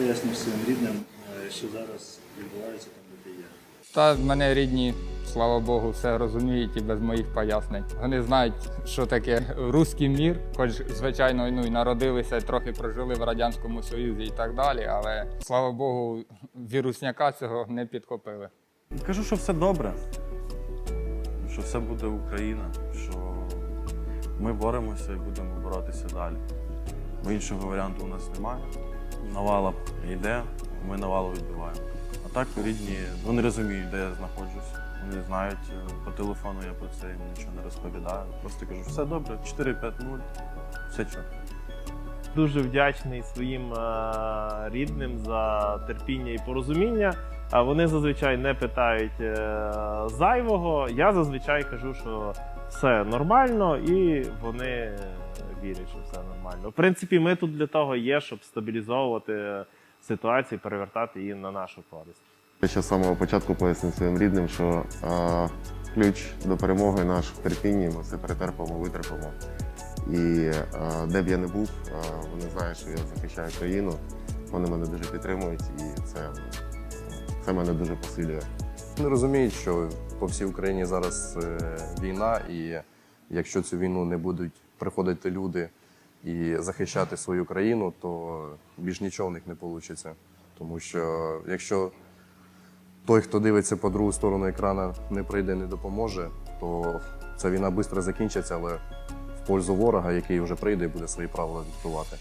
пояснюєш своїм рідним, е, що зараз відбувається там, де ти є? Та мене рідні, слава Богу, все розуміють і без моїх пояснень. Вони знають, що таке руський мір, хоч, звичайно, ну і народилися, і трохи прожили в Радянському Союзі і так далі. Але слава Богу, вірусняка цього не підхопили. Кажу, що все добре, що все буде Україна, що ми боремося і будемо боротися далі. Бо іншого варіанту у нас немає. Навала йде, ми навалу відбиваємо. А так рідні ну, не розуміють, де я знаходжусь. Вони знають е, по телефону, я про це їм нічого не розповідаю. Просто кажу, все добре, 4-5-0, все чітко. Дуже вдячний своїм е, рідним за терпіння і порозуміння. Вони зазвичай не питають е, зайвого. Я зазвичай кажу, що все нормально, і вони вірять, що все нормально. В принципі, ми тут для того є, щоб стабілізовувати ситуацію, перевертати її на нашу користь. Я ще з самого початку пояснив своїм рідним, що а, ключ до перемоги наш в терпінні, ми все перетерпимо, витерпимо. І а, де б я не був, а, вони знають, що я захищаю країну, вони мене дуже підтримують, і це, це мене дуже посилює. Вони розуміють, що по всій Україні зараз е, війна, і якщо цю війну не будуть приходити люди і захищати свою країну, то більш нічого в них не вийде. Тому що якщо той, хто дивиться по другу сторону екрана, не прийде, не допоможе, то ця війна швидко закінчиться, але в пользу ворога, який вже прийде і буде свої правила диктувати.